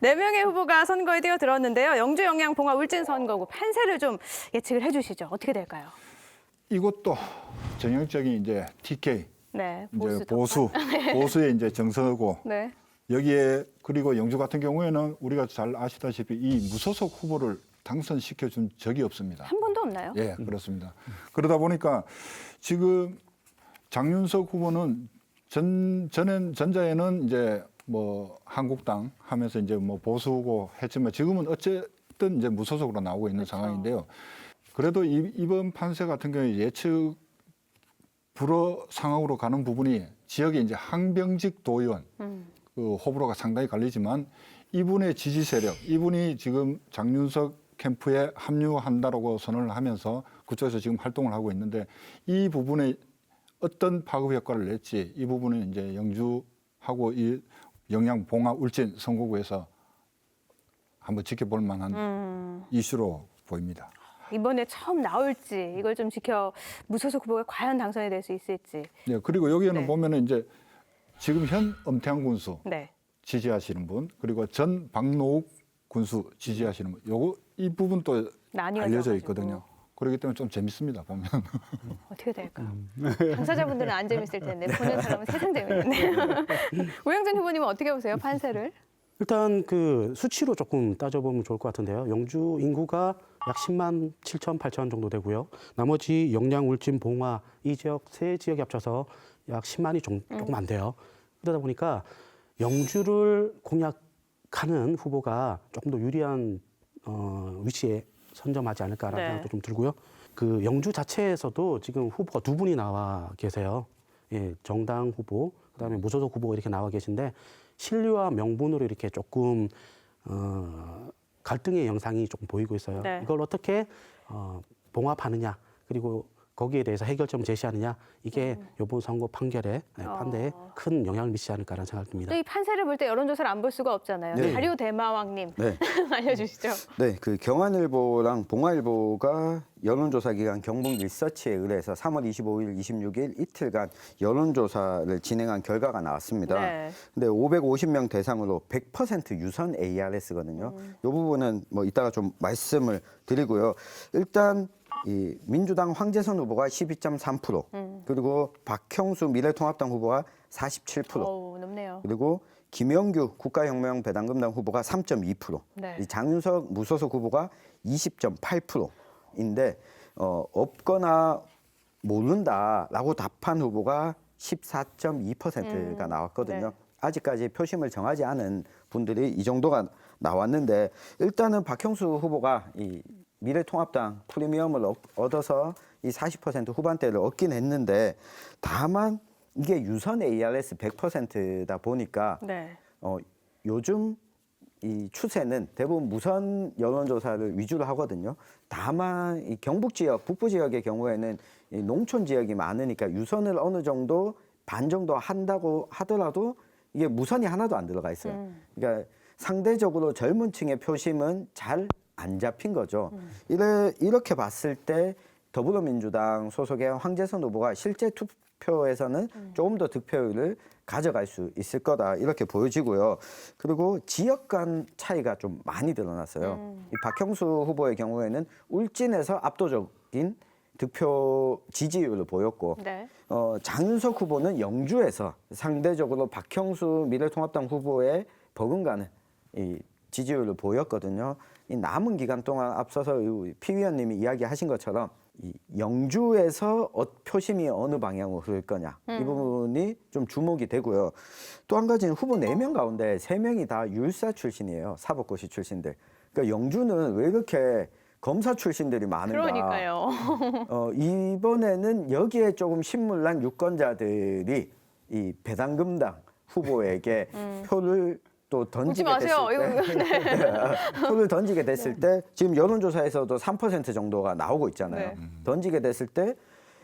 네 명의 후보가 선거에 뛰어들었는데요. 영주 영양 봉화 울진 선거구 판세를 좀 예측을 해주시죠. 어떻게 될까요? 이것도 전형적인 이제 TK 네, 이제 보수. 보수 보수의 이제 정서고 네. 여기에 그리고 영주 같은 경우에는 우리가 잘 아시다시피 이 무소속 후보를 당선시켜 준 적이 없습니다. 한 번도 없나요? 예, 그렇습니다. 그러다 보니까 지금 장윤석 후보는 전 전엔 전자에는 이제 뭐 한국당 하면서 이제 뭐 보수고 했지만 지금은 어쨌든 이제 무소속으로 나오고 있는 그렇죠. 상황인데요. 그래도 이, 이번 판세 같은 경우에 예측 불허 상황으로 가는 부분이 지역의 이제 항병직 도의원 음. 그 호불호가 상당히 갈리지만 이분의 지지 세력, 이분이 지금 장윤석 캠프에 합류한다라고 선언을 하면서 그쪽에서 지금 활동을 하고 있는데 이 부분에 어떤 파급 효과를 낼지 이 부분은 이제 영주하고 이 영양 봉화 울진 선거구에서 한번 지켜볼 만한 음, 이슈로 보입니다. 이번에 처음 나올지 이걸 좀 지켜 무소속 후보가 과연 당선이 될 수 있을지. 네, 그리고 여기에는 네. 보면은 이제 지금 현 엄태양 군수 네. 지지하시는 분 그리고 전 박노욱 군수 지지하시는 분 요거 이 부분 또 알려져 가지고. 있거든요. 그렇기 때문에 좀 재밌습니다 보면. 어떻게 될까요? 당사자분들은 안 재밌을 텐데 보는 사람은 세상 재밌네요. 우영준 후보님은 어떻게 보세요 판세를? 일단 그 수치로 조금 따져보면 좋을 것 같은데요. 영주 인구가 약 10만 7천 8천 정도 되고요. 나머지 영양, 울진, 봉화 이 지역 세 지역이 합쳐서 약 10만이 좀, 조금 안 돼요. 그러다 보니까 영주를 공략하는 후보가 조금 더 유리한 어, 위치에 선점하지 않을까라는 네. 생각도 좀 들고요. 그 영주 자체에서도 지금 후보가 두 분이 나와 계세요. 예, 정당 후보, 그다음에 무소속 후보 이렇게 나와 계신데 신뢰와 명분으로 이렇게 조금 어, 갈등의 영상이 조금 보이고 있어요. 네. 이걸 어떻게 어, 봉합하느냐 그리고 거기에 대해서 해결점 제시하느냐 이게 이번 선거 판결에 네, 판대에 어. 큰 영향을 미치지 않을까라는 생각이 듭니다. 또 이 판세를 볼 때 여론조사를 안 볼 수가 없잖아요. 네. 자료 대마왕님 네. 알려주시죠. 네, 그 경환일보랑 봉화일보가 여론조사 기관 경북 리서치에 의뢰해서 3월 25일, 26일 이틀간 여론조사를 진행한 결과가 나왔습니다. 네. 근데 550명 대상으로 100% 유선 ARS거든요. 이 부분은 뭐 이따가 좀 말씀을 드리고요. 일단 이 민주당 황재선 후보가 12.3% 그리고 박형수 미래통합당 후보가 47% 어우 높네요. 그리고 김영규 국가혁명 배당금당 후보가 3.2%, 네. 이 장윤석 무소속 후보가 20.8%인데 어, 없거나 모른다라고 답한 후보가 14.2%가 나왔거든요. 네. 아직까지 표심을 정하지 않은 분들이 이 정도가 나왔는데 일단은 박형수 후보가 이 미래통합당 프리미엄을 얻- 얻어서 이 40% 후반대를 얻긴 했는데 다만 이게 유선 ARS 100%다 보니까 네. 어, 요즘 이 추세는 대부분 무선 여론조사를 위주로 하거든요. 다만 이 경북 지역, 북부 지역의 경우에는 이 농촌 지역이 많으니까 유선을 어느 정도 반 정도 한다고 하더라도 이게 무선이 하나도 안 들어가 있어요. 음. 그러니까 상대적으로 젊은 층의 표심은 잘 안 잡힌 거죠. 이래, 이렇게 봤을 때 더불어민주당 소속의 황재선 후보가 실제 투표에서는 조금 더 득표율을 가져갈 수 있을 거다 이렇게 보여지고요. 그리고 지역 간 차이가 좀 많이 드러났어요. 이 박형수 후보의 경우에는 울진에서 압도적인 득표 지지율을 보였고 네. 어, 장윤석 후보는 영주에서 상대적으로 박형수 미래통합당 후보에 버금가는 이 지지율을 보였거든요. 이 남은 기간 동안 앞서서 이피 위원님이 이야기하신 것처럼 이 영주에서 어, 표심이 어느 방향으로 흐를 거냐 이 부분이 좀 주목이 되고요. 또 한 가지는 후보 네 명 가운데 세명이다 율사 출신이에요. 사법고시 출신들. 그러니까 영주는 왜 이렇게 검사 출신들이 많은가? 그러니까요. 어, 이번에는 여기에 조금 신물난 유권자들이 이 배당금당 후보에게 표를 또 던지게 마세요. 됐을 때 이거 표를 던지게 됐을 때 지금 여론조사에서도 3% 정도가 나오고 있잖아요. 네. 던지게 됐을 때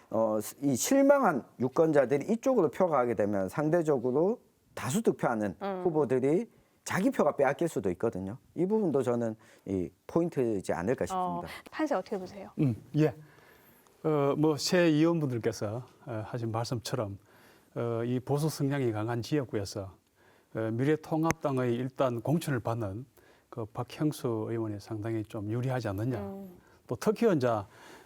어, 이 실망한 유권자들이 이쪽으로 표가 가게 되면 상대적으로 다수 득표하는 후보들이 자기 표가 빼앗길 수도 있거든요. 이 부분도 저는 이 포인트이지 않을까 어, 싶습니다. 판세 어떻게 보세요? 음, 예. 어, 뭐새 의원분들께서 어, 하신 말씀처럼 어, 이 보수 성향이 강한 지역구에서 어, 미래통합당의 일단 공천을 받는 그 박형수 의원이 상당히 좀 유리하지 않느냐. 음. 또 특히 이제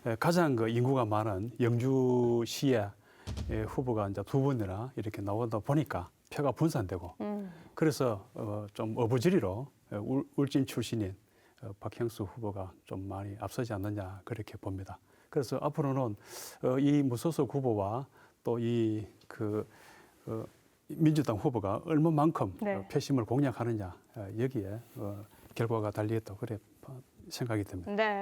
에, 가장 그 인구가 많은 영주시의 에, 후보가 이제 두 분이나 이렇게 나오다 보니까 표가 분산되고 음. 그래서 어, 좀 어부지리로 에, 울, 울진 출신인 어, 박형수 후보가 좀 많이 앞서지 않느냐 그렇게 봅니다. 그래서 앞으로는 어, 이 무소속 후보와 또 이그 어, 민주당 후보가 얼마만큼 네. 어, 표심을 공략하느냐 어, 여기에 어, 결과가 달리겠다 그래 생각이 듭니다. 네.